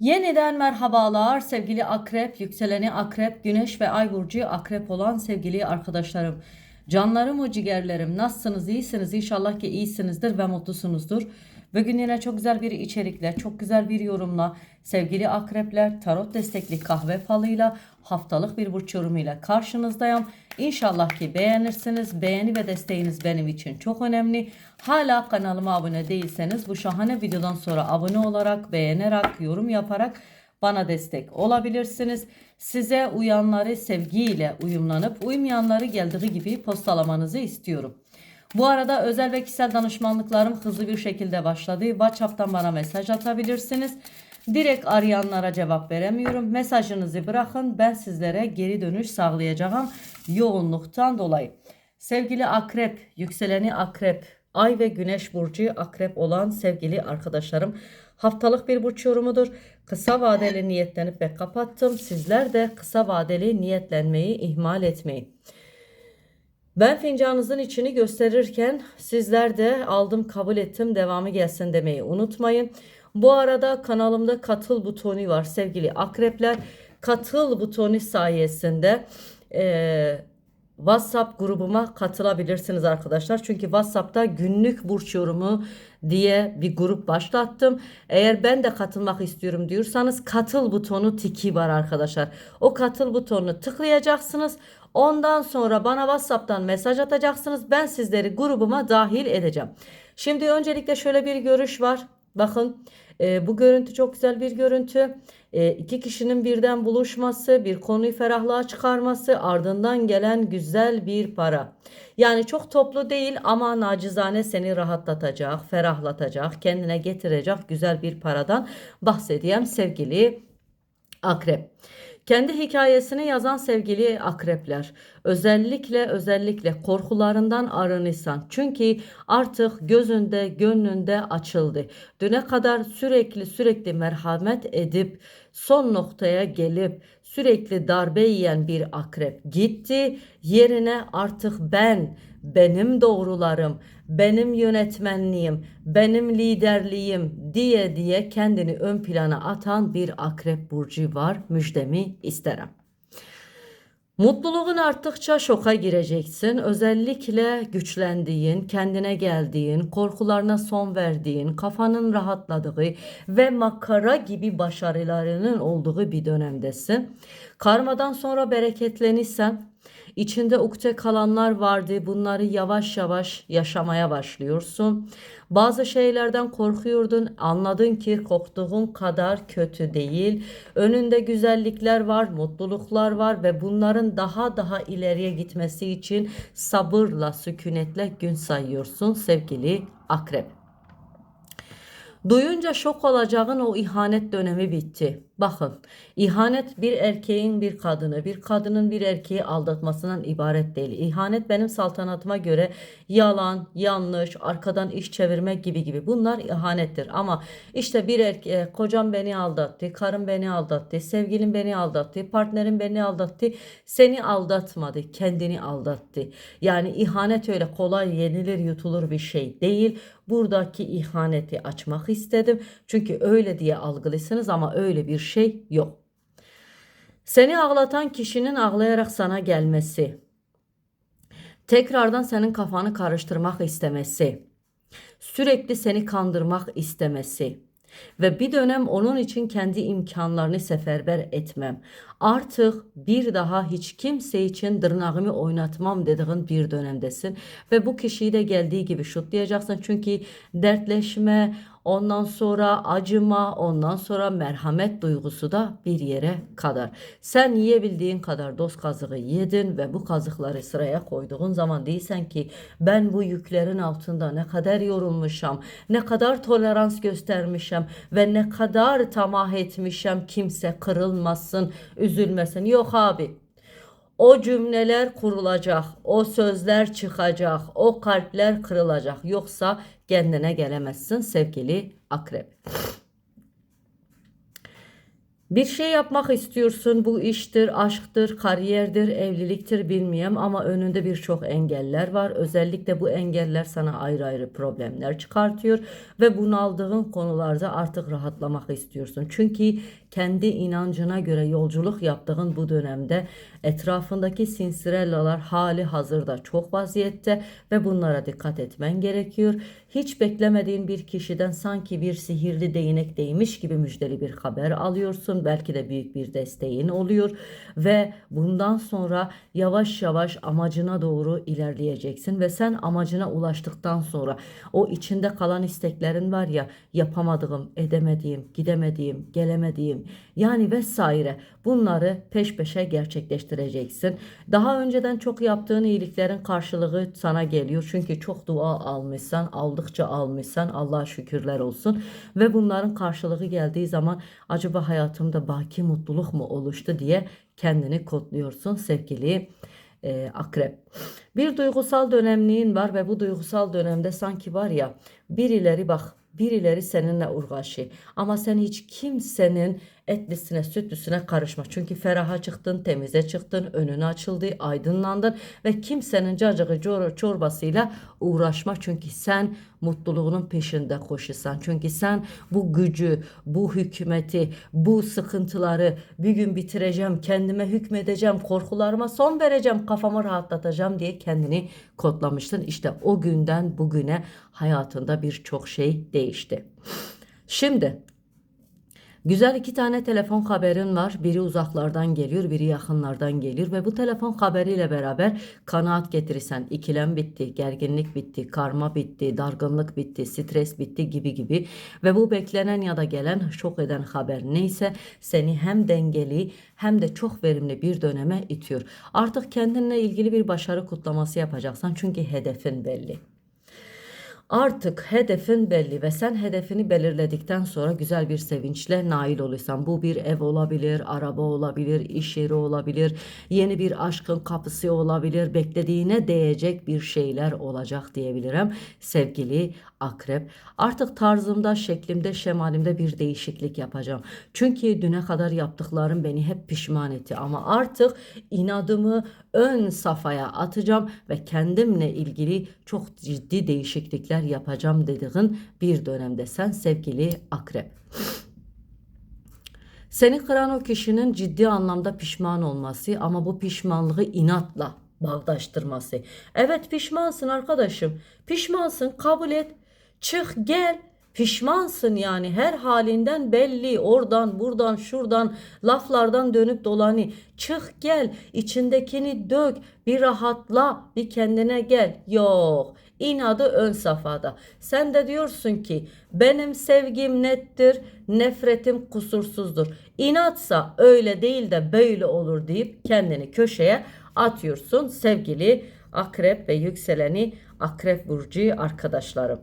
Yeniden merhabalar sevgili akrep, yükseleni akrep, güneş ve ay burcu akrep olan sevgili arkadaşlarım. Canlarım o ciğerlerim nasılsınız iyisiniz inşallah ki iyisinizdir ve mutlusunuzdur. Bugün yine çok güzel bir içerikle, çok güzel bir yorumla sevgili akrepler tarot destekli kahve falıyla haftalık bir burç yorumuyla karşınızdayım. İnşallah ki beğenirsiniz. Beğeni ve desteğiniz benim için çok önemli. Hala kanalıma abone değilseniz bu şahane videodan sonra abone olarak, beğenerek, yorum yaparak bana destek olabilirsiniz. Size uyanları sevgiyle uyumlanıp uymayanları geldiği gibi postalamanızı istiyorum. Bu arada özel ve kişisel danışmanlıklarım hızlı bir şekilde başladı. WhatsApp'tan bana mesaj atabilirsiniz. Direkt arayanlara cevap veremiyorum. Mesajınızı bırakın. Ben sizlere geri dönüş sağlayacağım yoğunluktan dolayı. Sevgili akrep, yükseleni akrep, ay ve güneş burcu akrep olan sevgili arkadaşlarım. Haftalık bir burç yorumudur. Kısa vadeli niyetlenip ve kapattım. Sizler de kısa vadeli niyetlenmeyi ihmal etmeyin. Ben fincanınızın içini gösterirken sizler de aldım kabul ettim devamı gelsin demeyi unutmayın. Bu arada kanalımda katıl butonu var sevgili akrepler. Katıl butonu sayesinde eee WhatsApp grubuma katılabilirsiniz arkadaşlar. Çünkü WhatsApp'ta günlük burç yorumu diye bir grup başlattım. Eğer ben de katılmak istiyorum diyorsanız katıl butonu tiki var arkadaşlar. O katıl butonunu tıklayacaksınız. Ondan sonra bana WhatsApp'tan mesaj atacaksınız. Ben sizleri grubuma dahil edeceğim. Şimdi öncelikle şöyle bir görüş var. Bakın e, bu görüntü çok güzel bir görüntü. E, iki kişinin birden buluşması, bir konuyu ferahlığa çıkarması, ardından gelen güzel bir para. Yani çok toplu değil ama nacizane seni rahatlatacak, ferahlatacak, kendine getirecek güzel bir paradan bahsedeyim sevgili akrep. Kendi hikayesini yazan sevgili akrepler özellikle özellikle korkularından arınırsan çünkü artık gözünde gönlünde açıldı. Düne kadar sürekli sürekli merhamet edip son noktaya gelip sürekli darbe yiyen bir akrep gitti. Yerine artık ben, benim doğrularım, benim yönetmenliğim, benim liderliğim diye diye kendini ön plana atan bir akrep burcu var. Müjdemi isterim. Mutluluğun arttıkça şoka gireceksin. Özellikle güçlendiğin, kendine geldiğin, korkularına son verdiğin, kafanın rahatladığı ve makara gibi başarılarının olduğu bir dönemdesin. Karmadan sonra bereketlenirsen İçinde ukde kalanlar vardı. Bunları yavaş yavaş yaşamaya başlıyorsun. Bazı şeylerden korkuyordun. Anladın ki korktuğun kadar kötü değil. Önünde güzellikler var, mutluluklar var ve bunların daha daha ileriye gitmesi için sabırla, sükunetle gün sayıyorsun sevgili akrep. Duyunca şok olacağın o ihanet dönemi bitti. Bakın ihanet bir erkeğin bir kadını bir kadının bir erkeği aldatmasından ibaret değil. İhanet benim saltanatıma göre yalan, yanlış, arkadan iş çevirmek gibi gibi bunlar ihanettir. Ama işte bir erkek kocam beni aldattı, karım beni aldattı, sevgilim beni aldattı, partnerim beni aldattı. Seni aldatmadı, kendini aldattı. Yani ihanet öyle kolay yenilir yutulur bir şey değil. Buradaki ihaneti açmak istedim. Çünkü öyle diye algılısınız ama öyle bir şey yok. Seni ağlatan kişinin ağlayarak sana gelmesi, tekrardan senin kafanı karıştırmak istemesi, sürekli seni kandırmak istemesi ve bir dönem onun için kendi imkanlarını seferber etmem. Artık bir daha hiç kimse için dırnağımı oynatmam dediğin bir dönemdesin ve bu kişiyi de geldiği gibi şutlayacaksın çünkü dertleşme, Ondan sonra acıma, ondan sonra merhamet duygusu da bir yere kadar. Sen yiyebildiğin kadar dost kazığı yedin ve bu kazıkları sıraya koyduğun zaman değilsen ki ben bu yüklerin altında ne kadar yorulmuşam, ne kadar tolerans göstermişim ve ne kadar tamah etmişim kimse kırılmasın, üzülmesin. Yok abi o cümleler kurulacak, o sözler çıkacak, o kalpler kırılacak. Yoksa kendine gelemezsin sevgili akrep. Bir şey yapmak istiyorsun. Bu iştir, aşktır, kariyerdir, evliliktir bilmiyorum ama önünde birçok engeller var. Özellikle bu engeller sana ayrı ayrı problemler çıkartıyor ve bunaldığın konularda artık rahatlamak istiyorsun. Çünkü kendi inancına göre yolculuk yaptığın bu dönemde etrafındaki sinsirellalar hali hazırda çok vaziyette ve bunlara dikkat etmen gerekiyor. Hiç beklemediğin bir kişiden sanki bir sihirli değnek değmiş gibi müjdeli bir haber alıyorsun. Belki de büyük bir desteğin oluyor ve bundan sonra yavaş yavaş amacına doğru ilerleyeceksin ve sen amacına ulaştıktan sonra o içinde kalan isteklerin var ya yapamadığım, edemediğim, gidemediğim, gelemediğim yani vesaire bunları peş peşe gerçekleştireceksin. Daha önceden çok yaptığın iyiliklerin karşılığı sana geliyor. Çünkü çok dua almışsan, aldıkça almışsan Allah'a şükürler olsun. Ve bunların karşılığı geldiği zaman acaba hayatımda baki mutluluk mu oluştu diye kendini kodluyorsun sevgili e, akrep. Bir duygusal dönemliğin var ve bu duygusal dönemde sanki var ya birileri bak birileri seninle uğraşıyor. Ama sen hiç kimsenin etlisine sütlüsüne karışma. Çünkü feraha çıktın, temize çıktın, önün açıldı, aydınlandın ve kimsenin cacığı cor- çorbasıyla uğraşma. Çünkü sen mutluluğunun peşinde koşusan. Çünkü sen bu gücü, bu hükümeti, bu sıkıntıları bir gün bitireceğim, kendime hükmedeceğim, korkularıma son vereceğim, kafamı rahatlatacağım diye kendini kodlamıştın. İşte o günden bugüne hayatında birçok şey değişti. Şimdi Güzel iki tane telefon haberin var. Biri uzaklardan geliyor, biri yakınlardan geliyor ve bu telefon haberiyle beraber kanaat getirirsen ikilem bitti, gerginlik bitti, karma bitti, dargınlık bitti, stres bitti gibi gibi ve bu beklenen ya da gelen şok eden haber neyse seni hem dengeli hem de çok verimli bir döneme itiyor. Artık kendinle ilgili bir başarı kutlaması yapacaksan çünkü hedefin belli. Artık hedefin belli ve sen hedefini belirledikten sonra güzel bir sevinçle nail olursan bu bir ev olabilir, araba olabilir, iş yeri olabilir, yeni bir aşkın kapısı olabilir, beklediğine değecek bir şeyler olacak diyebilirim sevgili akrep. Artık tarzımda, şeklimde, şemalimde bir değişiklik yapacağım. Çünkü düne kadar yaptıklarım beni hep pişman etti ama artık inadımı ön safhaya atacağım ve kendimle ilgili çok ciddi değişiklikler yapacağım dediğin bir dönemde sen sevgili akrep. Seni kıran o kişinin ciddi anlamda pişman olması ama bu pişmanlığı inatla bağdaştırması. Evet pişmansın arkadaşım. Pişmansın kabul et. Çık gel. Pişmansın yani her halinden belli oradan buradan şuradan laflardan dönüp dolanı çık gel içindekini dök bir rahatla bir kendine gel yok inadı ön safhada sen de diyorsun ki benim sevgim nettir nefretim kusursuzdur inatsa öyle değil de böyle olur deyip kendini köşeye atıyorsun sevgili akrep ve yükseleni akrep burcu arkadaşlarım.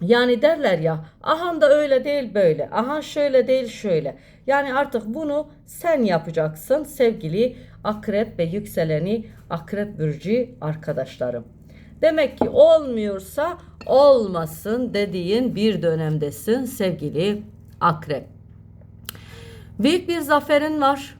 Yani derler ya ahan da öyle değil böyle. Ahan şöyle değil şöyle. Yani artık bunu sen yapacaksın sevgili akrep ve yükseleni akrep burcu arkadaşlarım. Demek ki olmuyorsa olmasın dediğin bir dönemdesin sevgili akrep. Büyük bir zaferin var.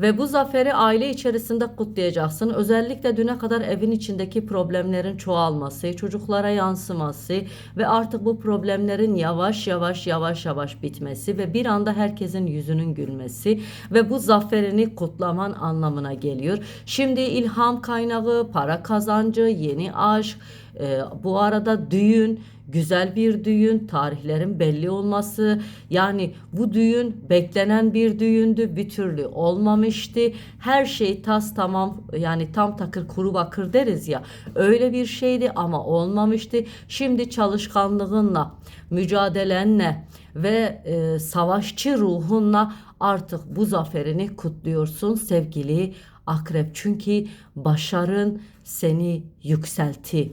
Ve bu zaferi aile içerisinde kutlayacaksın. Özellikle düne kadar evin içindeki problemlerin çoğalması, çocuklara yansıması ve artık bu problemlerin yavaş yavaş yavaş yavaş bitmesi ve bir anda herkesin yüzünün gülmesi ve bu zaferini kutlaman anlamına geliyor. Şimdi ilham kaynağı, para kazancı, yeni aşk, e, bu arada düğün, güzel bir düğün, tarihlerin belli olması. Yani bu düğün beklenen bir düğündü, bir türlü olmamıştı. Her şey tas tamam yani tam takır kuru bakır deriz ya. Öyle bir şeydi ama olmamıştı. Şimdi çalışkanlığınla, mücadelenle ve e, savaşçı ruhunla artık bu zaferini kutluyorsun sevgili akrep. Çünkü başarın seni yükseltti.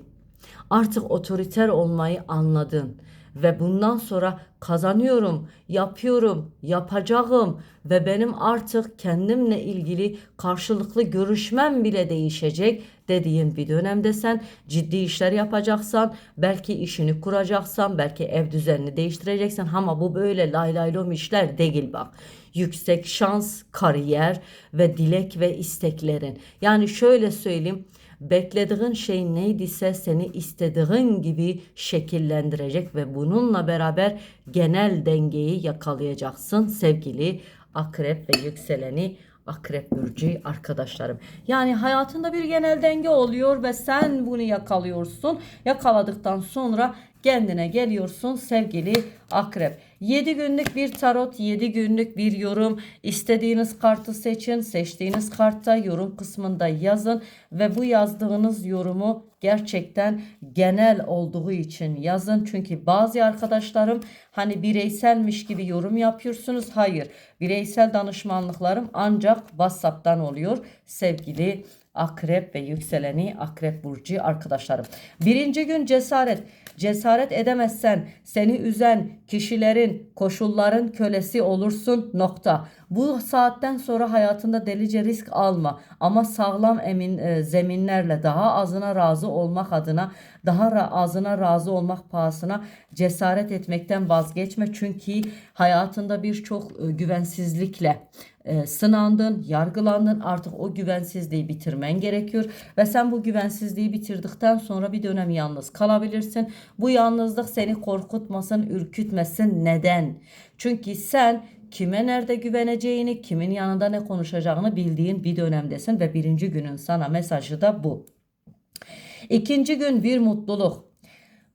Artık otoriter olmayı anladın ve bundan sonra kazanıyorum, yapıyorum, yapacağım ve benim artık kendimle ilgili karşılıklı görüşmem bile değişecek dediğin bir dönemde sen ciddi işler yapacaksan, belki işini kuracaksan, belki ev düzenini değiştireceksen ama bu böyle lay lay işler değil bak. Yüksek şans, kariyer ve dilek ve isteklerin. Yani şöyle söyleyeyim beklediğin şey neydiyse seni istediğin gibi şekillendirecek ve bununla beraber genel dengeyi yakalayacaksın sevgili akrep ve yükseleni akrep burcu arkadaşlarım. Yani hayatında bir genel denge oluyor ve sen bunu yakalıyorsun. Yakaladıktan sonra kendine geliyorsun sevgili akrep. 7 günlük bir tarot, 7 günlük bir yorum. İstediğiniz kartı seçin. Seçtiğiniz kartta yorum kısmında yazın ve bu yazdığınız yorumu gerçekten genel olduğu için yazın. Çünkü bazı arkadaşlarım hani bireyselmiş gibi yorum yapıyorsunuz. Hayır. Bireysel danışmanlıklarım ancak WhatsApp'tan oluyor sevgili akrep ve yükseleni akrep burcu arkadaşlarım. Birinci gün cesaret. Cesaret edemezsen seni üzen kişilerin, koşulların kölesi olursun nokta. Bu saatten sonra hayatında delice risk alma ama sağlam emin e, zeminlerle daha azına razı olmak adına daha ra- azına razı olmak pahasına cesaret etmekten vazgeçme çünkü hayatında birçok e, güvensizlikle e, sınandın, yargılandın. Artık o güvensizliği bitirmen gerekiyor ve sen bu güvensizliği bitirdikten sonra bir dönem yalnız kalabilirsin. Bu yalnızlık seni korkutmasın, ürkütmesin. Neden? Çünkü sen kime nerede güveneceğini, kimin yanında ne konuşacağını bildiğin bir dönemdesin ve birinci günün sana mesajı da bu. İkinci gün bir mutluluk.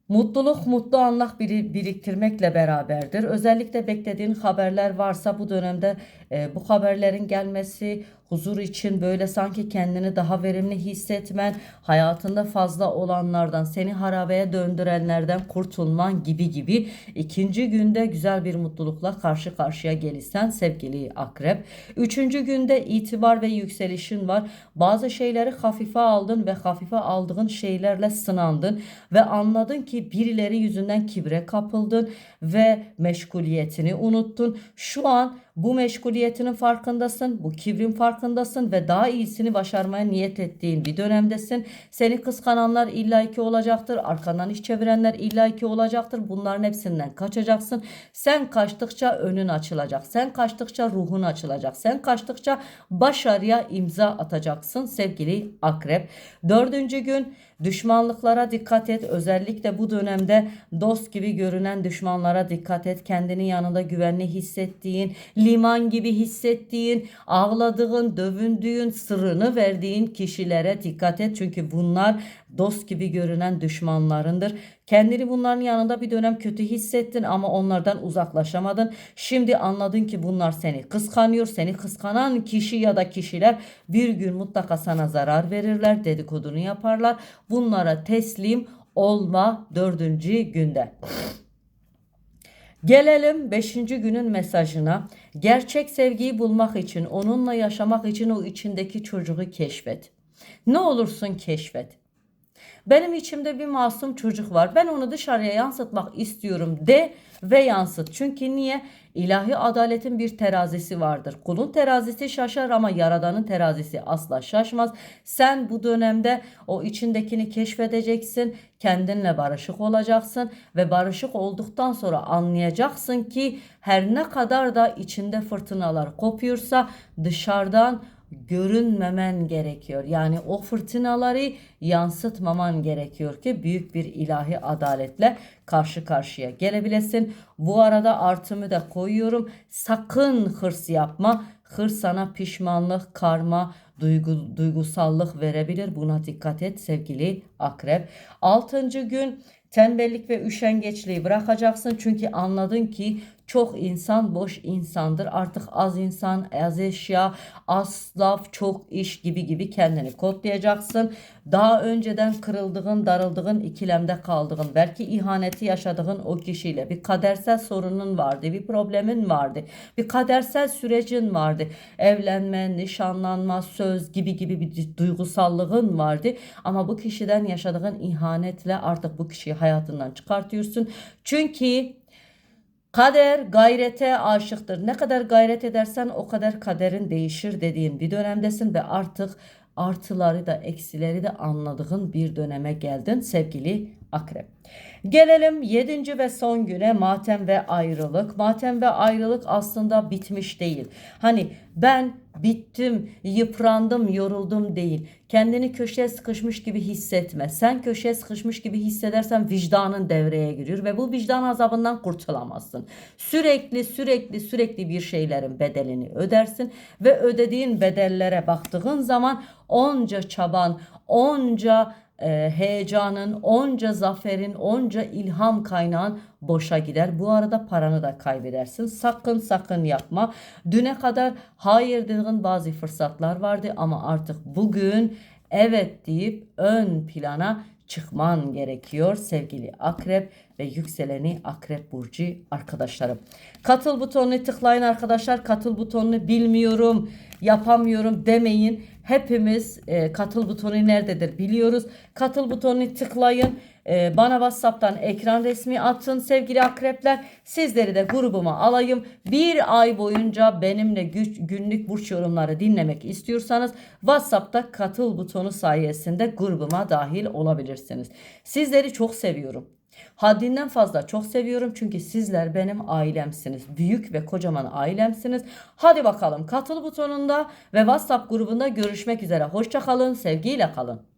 Mutluluk mutlu anlar biri- biriktirmekle beraberdir. Özellikle beklediğin haberler varsa bu dönemde e, bu haberlerin gelmesi huzur için böyle sanki kendini daha verimli hissetmen, hayatında fazla olanlardan, seni harabeye döndürenlerden kurtulman gibi gibi ikinci günde güzel bir mutlulukla karşı karşıya gelirsen sevgili akrep. Üçüncü günde itibar ve yükselişin var. Bazı şeyleri hafife aldın ve hafife aldığın şeylerle sınandın ve anladın ki birileri yüzünden kibre kapıldın ve meşguliyetini unuttun. Şu an bu meşguliyetinin farkındasın, bu kibrin farkındasın ve daha iyisini başarmaya niyet ettiğin bir dönemdesin. Seni kıskananlar illaki olacaktır, arkandan iş çevirenler illaki olacaktır. Bunların hepsinden kaçacaksın. Sen kaçtıkça önün açılacak. Sen kaçtıkça ruhun açılacak. Sen kaçtıkça başarıya imza atacaksın sevgili akrep. Dördüncü gün düşmanlıklara dikkat et. Özellikle bu dönemde dost gibi görünen düşmanlara dikkat et. Kendini yanında güvenli hissettiğin, liman gibi hissettiğin, ağladığın, dövündüğün, sırrını verdiğin kişilere dikkat et. Çünkü bunlar dost gibi görünen düşmanlarındır. Kendini bunların yanında bir dönem kötü hissettin ama onlardan uzaklaşamadın. Şimdi anladın ki bunlar seni kıskanıyor. Seni kıskanan kişi ya da kişiler bir gün mutlaka sana zarar verirler. Dedikodunu yaparlar. Bunlara teslim olma dördüncü günde. Gelelim 5. günün mesajına. Gerçek sevgiyi bulmak için, onunla yaşamak için o içindeki çocuğu keşfet. Ne olursun keşfet. Benim içimde bir masum çocuk var. Ben onu dışarıya yansıtmak istiyorum de ve yansıt. Çünkü niye? İlahi adaletin bir terazisi vardır. Kulun terazisi şaşar ama yaradanın terazisi asla şaşmaz. Sen bu dönemde o içindekini keşfedeceksin. Kendinle barışık olacaksın ve barışık olduktan sonra anlayacaksın ki her ne kadar da içinde fırtınalar kopuyorsa dışarıdan görünmemen gerekiyor. Yani o fırtınaları yansıtmaman gerekiyor ki büyük bir ilahi adaletle karşı karşıya gelebilesin. Bu arada artımı da koyuyorum. Sakın hırs yapma. Hırs sana pişmanlık, karma, duygu, duygusallık verebilir. Buna dikkat et sevgili akrep. Altıncı gün Tembellik ve üşengeçliği bırakacaksın çünkü anladın ki Çok insan boş insandır. Artık az insan, az eşya, az laf, çok iş gibi gibi kendini kodlayacaksın. Daha önceden kırıldığın, darıldığın, ikilemde kaldığın, belki ihaneti yaşadığın o kişiyle bir kadersel sorunun vardı, bir problemin vardı, bir kadersel sürecin vardı. Evlenme, nişanlanma, söz gibi gibi bir duygusallığın vardı. Ama bu kişiden yaşadığın ihanetle artık bu kişiyi hayatından çıkartıyorsun. Çünkü Kader gayrete aşıktır. Ne kadar gayret edersen o kadar kaderin değişir dediğin bir dönemdesin ve artık artıları da eksileri de anladığın bir döneme geldin sevgili akrep. Gelelim 7. ve son güne matem ve ayrılık. Matem ve ayrılık aslında bitmiş değil. Hani ben bittim, yıprandım, yoruldum değil. Kendini köşeye sıkışmış gibi hissetme. Sen köşeye sıkışmış gibi hissedersen vicdanın devreye giriyor ve bu vicdan azabından kurtulamazsın. Sürekli sürekli sürekli bir şeylerin bedelini ödersin ve ödediğin bedellere baktığın zaman onca çaban, onca e, heyecanın, onca zaferin, onca ilham kaynağın boşa gider. Bu arada paranı da kaybedersin. Sakın sakın yapma. Düne kadar hayır dediğin bazı fırsatlar vardı ama artık bugün evet deyip ön plana çıkman gerekiyor sevgili akrep ve yükseleni akrep burcu arkadaşlarım. Katıl butonuna tıklayın arkadaşlar. Katıl butonunu bilmiyorum, yapamıyorum demeyin. Hepimiz e, katıl butonu nerededir biliyoruz. Katıl butonunu tıklayın. E, bana WhatsApp'tan ekran resmi atın sevgili akrepler. Sizleri de grubuma alayım. Bir ay boyunca benimle güç, günlük burç yorumları dinlemek istiyorsanız WhatsApp'ta katıl butonu sayesinde grubuma dahil olabilirsiniz. Sizleri çok seviyorum. Haddinden fazla çok seviyorum çünkü sizler benim ailemsiniz. Büyük ve kocaman ailemsiniz. Hadi bakalım katıl butonunda ve WhatsApp grubunda görüşmek üzere. Hoşça kalın, sevgiyle kalın.